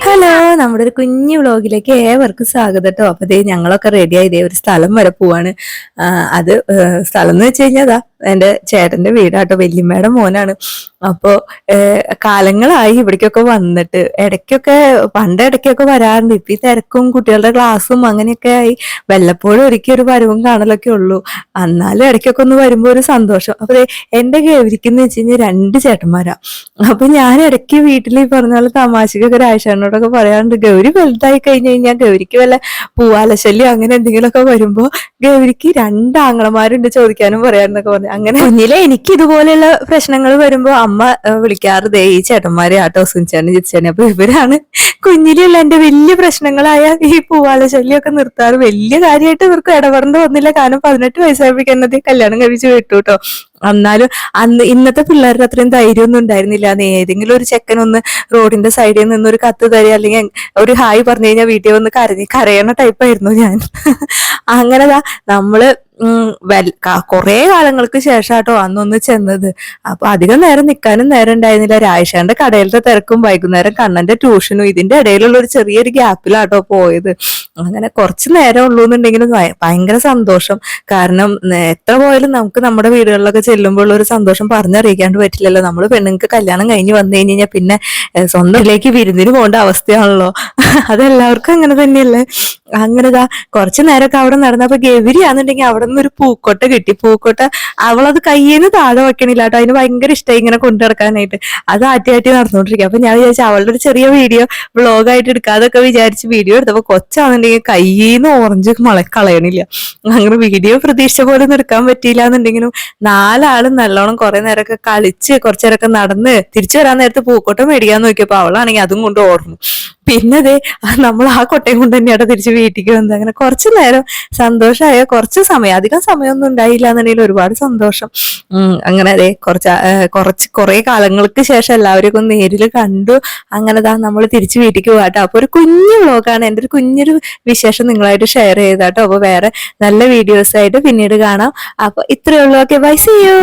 Hello നമ്മുടെ ഒരു കുഞ്ഞു വ്ളോഗിലേക്ക് ഏവർക്കും സ്വാഗതം കേട്ടോ അപ്പൊ ഞങ്ങളൊക്കെ റെഡി ആയി ദേ ഒരു സ്ഥലം വരെ പോവാണ്. അത് സ്ഥലം എന്ന് വെച്ച് കഴിഞ്ഞാൽ എന്റെ ചേട്ടന്റെ വീടാട്ടോ വല്യമ്മയുടെ മോനാണ്. അപ്പോ കാലങ്ങളായി ഇവിടേക്കൊക്കെ വന്നിട്ട് ഇടയ്ക്കൊക്കെ പണ്ട് ഇടയ്ക്കൊക്കെ വരാറുണ്ട്. ഇപ്പൊ ഈ തിരക്കും കുട്ടികളുടെ ക്ലാസ്സും അങ്ങനെയൊക്കെ ആയി വല്ലപ്പോഴും ഒരിക്കൽ ഒരു വരവും കാണലൊക്കെ ഉള്ളൂ. എന്നാലും ഇടയ്ക്കൊക്കെ ഒന്ന് വരുമ്പോ ഒരു സന്തോഷം. അപ്പോൾ എന്റെ ഗൗരിക്കെന്ന് വെച്ച് കഴിഞ്ഞാൽ രണ്ട് ചേട്ടന്മാരാ. അപ്പൊ ഞാൻ ഇടയ്ക്ക് വീട്ടിൽ ഈ പറഞ്ഞ പോലെ തമാശക്കൊക്കെ രാജേഷനോടൊക്കെ പറയാറുണ്ട് ഗൗരി വലുതായി കഴിഞ്ഞ് കഴിഞ്ഞാൽ ഗൗരിക്ക് വല്ല പൂവാലശല്യം അങ്ങനെ എന്തെങ്കിലുമൊക്കെ വരുമ്പോ ഗൗരിക്ക് രണ്ട് ആങ്ങളമാരുണ്ട് ചോദിക്കാനും പറയാനൊക്കെ പറഞ്ഞു. അങ്ങനെ കുഞ്ഞിലെ എനിക്ക് ഇതുപോലെയുള്ള പ്രശ്നങ്ങൾ വരുമ്പോ അമ്മ വിളിക്കാറ് ദേ ഈ ചേട്ടന്മാരെ ആട്ടോ സുനിച്ചാനും ചിരിച്ചാനും അപ്പൊ ഇവരാണ് കുഞ്ഞിലുള്ള എന്റെ വലിയ പ്രശ്നങ്ങളായ ഈ പൂവാല ശല്യമൊക്കെ നിർത്താറ്. വലിയ കാര്യമായിട്ട് ഇവർക്ക് ഇടപെടേണ്ട വന്നില്ല. കാരണം പതിനെട്ട് വയസ്സായപ്പോഴേക്കും എന്നത് കല്യാണം കഴിച്ച് വിട്ടു കേട്ടോ എന്നാലും അന്ന് ഇന്നത്തെ പിള്ളേരുടെ അത്രയും ധൈര്യമൊന്നും ഉണ്ടായിരുന്നില്ല. അന്ന് ഏതെങ്കിലും ഒരു ചെക്കൻ ഒന്ന് റോഡിന്റെ സൈഡിൽ നിന്ന് ഒരു കത്ത് തരിക അല്ലെങ്കിൽ ഒരു ഹായ് പറഞ്ഞു കഴിഞ്ഞാൽ വീട്ടിൽ വന്ന് കരഞ്ഞ് കരയണ ടൈപ്പായിരുന്നു ഞാൻ. അങ്ങനെതാ നമ്മൾ കുറേ കാലങ്ങൾക്ക് ശേഷം കേട്ടോ അന്നൊന്ന് ചെന്നത്. അപ്പൊ അധികം നേരം നിൽക്കാനും നേരം ഉണ്ടായിരുന്നില്ല. രാജേഷാന്റെ കടയിലത്തെ തിരക്കും വൈകുന്നേരം കണ്ണന്റെ ട്യൂഷനും ഇതിന്റെ ഇടയിലുള്ള ഒരു ചെറിയൊരു ഗ്യാപ്പിലാട്ടോ പോയത്. അങ്ങനെ കുറച്ച് നേരം ഉള്ളൂ എന്നുണ്ടെങ്കിലും ഭയങ്കര സന്തോഷം. കാരണം എത്ര പോയാലും നമുക്ക് നമ്മുടെ വീടുകളിലൊക്കെ ചെല്ലുമ്പോൾ ഒരു സന്തോഷം പറഞ്ഞറിയിക്കാണ്ട് പറ്റില്ലല്ലോ. നമ്മൾ പെണ്ണുങ്ങൾക്ക് കല്യാണം കഴിഞ്ഞ് വന്നു കഴിഞ്ഞ് പിന്നെ സ്വന്തം സ്വന്തത്തിലേക്ക് വിരുന്നിന് പോകേണ്ട അവസ്ഥയാണല്ലോ. അതെല്ലാവർക്കും അങ്ങനെ തന്നെയല്ലേ? അങ്ങനെ ഇതാ കുറച്ചു നേരമൊക്കെ അവിടെ നടന്നപ്പോ ഗവിരിയാന്നുണ്ടെങ്കിൽ അവിടെ നിന്ന് ഒരു പൂക്കോട്ട കിട്ടി. പൂക്കോട്ട അവളത് കയ്യിൽ നിന്ന് താഴെ വെക്കണില്ല കേട്ടോ. അതിന് ഭയങ്കര ഇഷ്ടമായി ഇങ്ങനെ കൊണ്ടു നടക്കാനായിട്ട്. അത് ആറ്റി ആറ്റി നടന്നുകൊണ്ടിരിക്കുക അപ്പൊ ഞാൻ വിചാരിച്ചു അവളുടെ ഒരു ചെറിയ വീഡിയോ വ്ളോഗായിട്ട് എടുക്കാതൊക്കെ വിചാരിച്ച് വീഡിയോ എടുത്തപ്പോ കൊച്ചാണെന്നുണ്ടെങ്കിൽ കയ്യിൽ നിന്ന് ഓറഞ്ച് മള കളയണില്ല. അങ്ങനെ വീഡിയോ പ്രതീക്ഷ പോലെ ഒന്നും എടുക്കാൻ പറ്റിയില്ല എന്നുണ്ടെങ്കിലും നാലാളും നല്ലോണം കുറെ നേരമൊക്കെ കളിച്ച് കുറച്ചു നേരമൊക്കെ നടന്ന് തിരിച്ചു വരാൻ നേരത്ത് പൂക്കോട്ട മേടിക്കാൻ നോക്കിയപ്പോ അവളാണെങ്കിൽ അതും കൊണ്ട് ഓർന്നു. പിന്നെ ദേ നമ്മൾ ആ കൊട്ടയും കൊണ്ട് തന്നെയാണ് തിരിച്ച് വീട്ടിലേക്ക് വന്നത് അങ്ങനെ കുറച്ച് നേരം സന്തോഷമായ കുറച്ച് സമയം അധികം സമയമൊന്നും ഉണ്ടായില്ല എന്നുണ്ടെങ്കിൽ ഒരുപാട് സന്തോഷം. അങ്ങനെ അതെ കുറച്ച് കുറച്ച് കുറെ കാലങ്ങൾക്ക് ശേഷം എല്ലാവരെയും ഒന്ന് നേരിൽ കണ്ടു. അങ്ങനെ താ നമ്മൾ തിരിച്ച് വീട്ടിലേക്ക് പോകാട്ടോ അപ്പൊ ഒരു കുഞ്ഞു വ്ളോഗാണ്. എന്റെ ഒരു കുഞ്ഞൊരു വിശേഷം നിങ്ങളായിട്ട് ഷെയർ ചെയ്താട്ടോ. അപ്പൊ വേറെ നല്ല വീഡിയോസ് ആയിട്ട് പിന്നീട് കാണാം. അപ്പൊ ഇത്രയേ ഉള്ളൂ. Okay bye C U